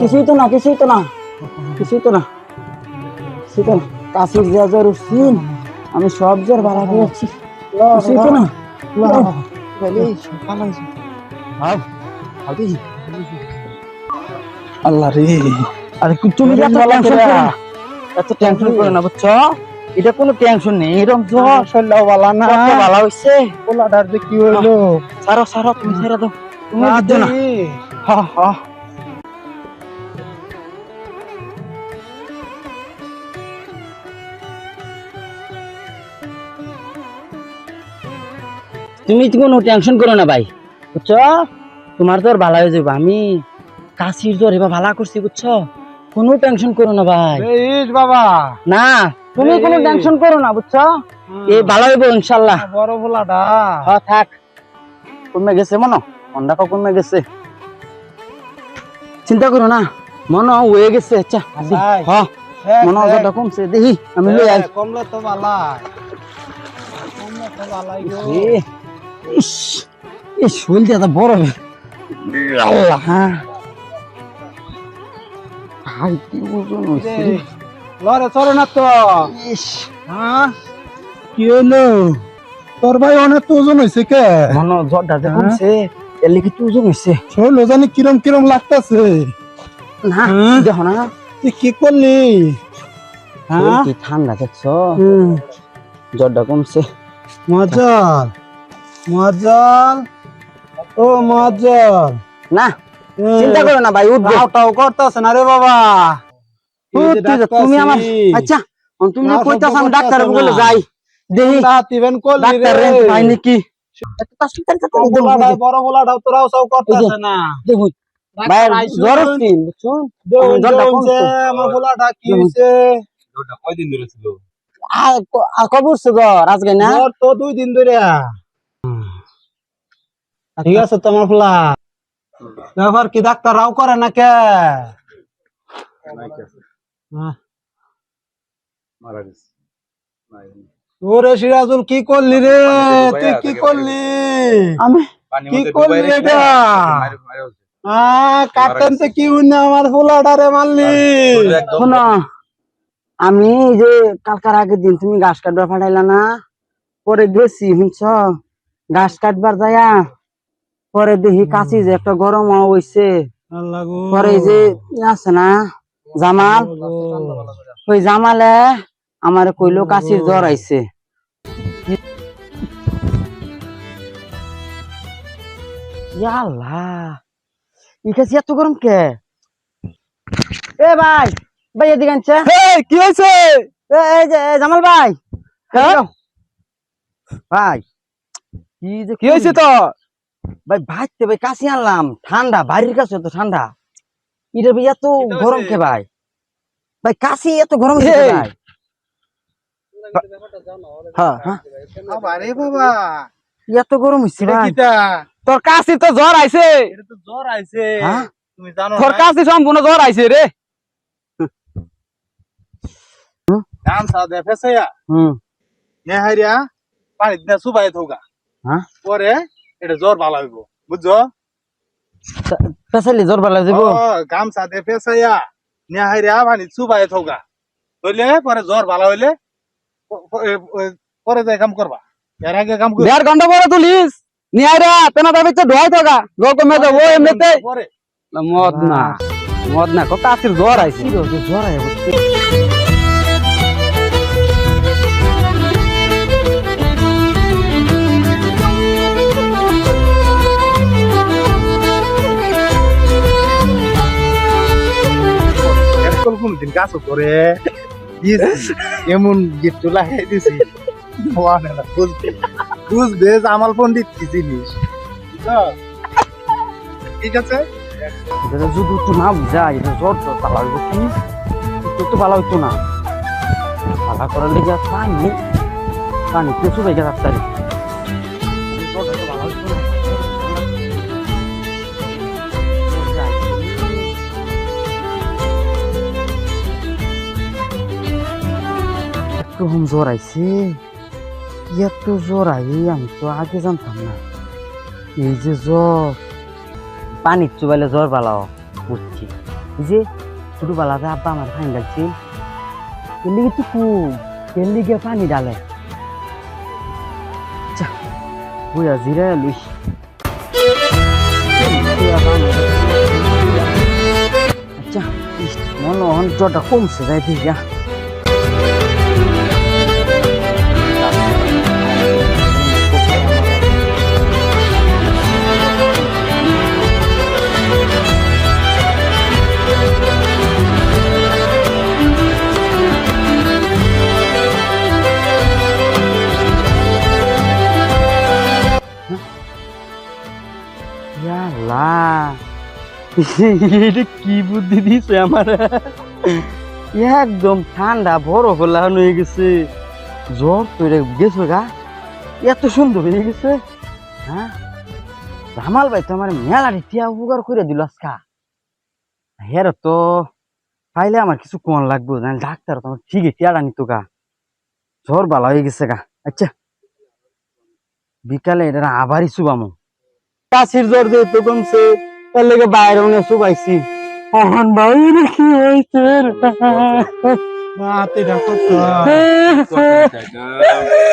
কিছুই তো না কিছুই তো না কিছুই তো না। কিছুই তো না। কাশির যা জ্বর উঠছি আমি সব জ্বর বাড়া পেয়েছি। কিছুই তো না। আল্লাহ রে। আরে তুমি এত টেনশন করো? না এত টেনশন করো না বুঝছ? এটা কোনো টেনশন নেই এরকম জ্বর ভালো না। হইছে। পোলাটার যে কি হইল? সারো সারো তুমি ছেড়ে দাও। তুমি না। হা হা। তুমি তো কোনো টেনশন করো না ভাই বুঝছ? তোমার তো আর ভালো হয়ে যাবে আমি কাশির জ্বর এবার ভালো করছি বুঝছ? কোনো টেনশন করো না ভাই। বাবা। না তুমি কোনো। টেনশন করো না বুঝছ? এই ভালো হইব ইনশাল্লাহ। বড় পোলাটা হ্যাঁ থাক। কমে গেছে মনো মনটা কমে গেছে। চিন্তা করো না মন হয়ে গেছে আচ্ছা হ্যাঁ মন দেখ। কমছে দেখি আমি লই আই। এ, কমলা তো কমলা তো গো। ইস এই শরীরটা বড় আল্লাহ হ্যাঁ। ভাই কি ওজন হইছে রে। লরে চলে না তো। ইস। হ্যাঁ? কি হইল তোর ভাই অনেক তো ওজন হয়েছে কে? মন হ্যাঁ? কমছে। এর লিখে কি ওজন হইছে। শরীর জানি কিরম কিরম লাগতাছে। না হ্যাঁ? দেখো না। তুই কি করলি? হ্যাঁ? কি ঠান্ডা দেখছ জ্বরটা কমছে। মজাল মজাল ও মজাল। না চিন্তা করো না ভাই উঠবে। তাও করতেছে না রে বাবা। তুমি আমার আচ্ছা তুমি কইতাছ আমি ডাক্তার বলে যাই। দেখি তিবেন ডাক্তার পাই নাকি বড় দেখো, তোরাও সব করতেছে না। ঠিক আছে তোমার ফুলা ব্যাপার কি ডাক্তার রাও করে না কে। মারা গেছে। ওরে সিরাজুল কি করলি রে? তুই কি করলি? আমি? কি করলি এটা? মারে- মারে ফেলছে। আহ কাটতেন তো কি হইনা আমার মারলি শোনো, আমি যে কালকার আগের দিন তুমি ঘাস কাটবার পাঠাইলা না পরে গেছি শুনছ? ঘাস কাটবার যায়া পরে দেখি কাছি যে একটা গরম হইছে। পরে যে আছে না জামাল? ওই জামালে আমার কইলো কাশির জ্বর আইছে। আল্লাহ ই কাশি এত গরম কে এ ভাই ভাই এদিকে আনছে এই, কি হয়েছে এ, এ, জামাল ভাই। ভাই কি যে কি হয়েছে তো ভাই ভাইতে ভাই কাশি আনলাম ঠান্ডা বাড়ির কাছে তো ঠান্ডা এটা ভাই এত গরম কে ভাই ভাই কাশি এত গরম কে ভাই হ্যাঁ হ্যাঁ বাবা এত গরম হচ্ছে ভাই তোর কাশি তো জ্বর আইছে। জ্বর আইছে। হ্যাঁ? তুমি জানো তোর কাশি সম্পূর্ণ জ্বর আইছে রে। গান সা দে হুম। নে পানি দিনা সুবাই থৌগা। হ্যাঁ? পরে এটা জ্বর ভালো হইব বুঝছ? পেশালি জ্বর যাব ও গামছা পানি সুবাই হইলে পরে জ্বর ভালো হইলে পরে যাই কাম করবা। এর আগে কাম করবা দেড় ঘণ্টা পরে তুলিস। নিয়ে রে তেনা দাবি তো ধোয়াই থাকা জল কমে যাব এমনিতে পরে মদ না মদ না কত কাশির জ্বর আইছে জ্বর আয় হচ্ছে এরকম কোনদিন গাছ করে দিয়েছি এমন গিফট লাগাই দিছি মনে না বুঝবে আমার পন্ডিত কি জিনিস? ঠিক আছে? যদি একটু না বুঝা এটা জ্বর তো, ভালো হইব কি? তো ভালো না। ভালো করার লেগে পানি পানি কিছু বেগে রাস্তায়। একটু আইছে। এত জ্বর আই আমি তো আগে জানতাম না এই যে জ্বর পানি চুবাইলে জ্বর বালাও বুঝছি এই যে ছোটবেলাতে আব্বা আমার পানি ডালছি এর লিগে কুম এর লিগে পানি ডালে আচ্ছা বুঝা জিরে লুইস আচ্ছা মনে হয় জ্বরটা কমছে যাই দিঘা কি বুদ্ধি দিছে আমার? একদম ঠান্ডা, বরফ লাগানো হয়ে গেছে। জ্বর তো এটা গেছো গা। এত সুন্দর হয়ে গেছে। হ্যাঁ? জামাল ভাই তো আমার মেলার ইতিয়া উপকার করে দিল আজকা। হের তো, পাইলে আমার কিছু কোন লাগবে জানি ডাক্তার তোমার ঠিক টিয়ারা নিত গা। জ্বর ভালো হয়ে গেছে গা। আচ্ছা বিকালে এটা আবারই শুবামো। কাশির জ্বর যেহেতু কমছে তার লেগে বাইরে মনে শুবাইছি অহন বাইরে কি হয়েছে হাতে করতে চাই না। রে?